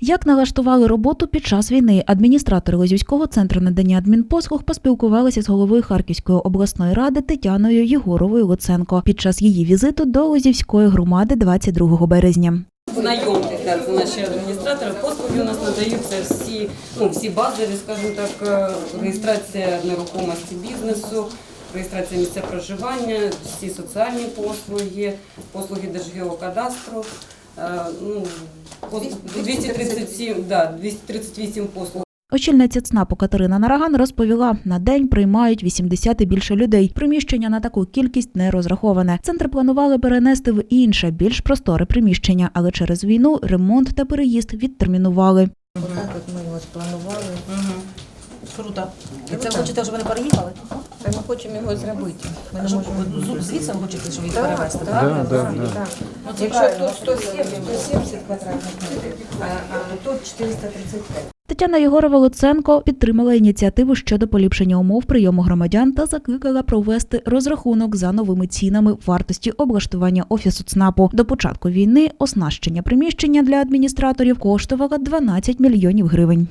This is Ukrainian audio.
Як налаштували роботу під час війни, адміністратори Лозівського центру надання адмінпослуг поспілкувалися з головою Харківської обласної ради Тетяною Єгоровою Луценко під час її візиту до Лозівської громади 22 березня. Знайомтесь, це наші адміністратори. Послуги у нас надаються всі, ну, всі базові, скажімо так, е, реєстрація нерухомості бізнесу, реєстрація місця проживання, всі соціальні послуги, послуги Держгеокадастру. Е, Ну, 237, да, 238 послуг. Очільниця ЦНАПу Катерина Нараган розповіла, на день приймають 80 і більше людей. Приміщення на таку кількість не розраховане. Центр планували перенести в інше, більш просторе приміщення, але через війну ремонт та переїзд відтермінували. Отак от ми ось планували. Круто. І це ви хочете, щоб вони переїхали? Та ми хочемо його зробити. Ми не можемо. звідси ви хочете, щоб їх перевезти? так, так? так, так. Ну, це Якщо тут 170, 170 квадратних метрів, а, а тут 435. Тетяна Єгорова Луценко підтримала ініціативу щодо поліпшення умов прийому громадян та закликала провести розрахунок за новими цінами вартості облаштування офісу ЦНАПу. До початку війни оснащення приміщення для адміністраторів коштувало 12 мільйонів гривень.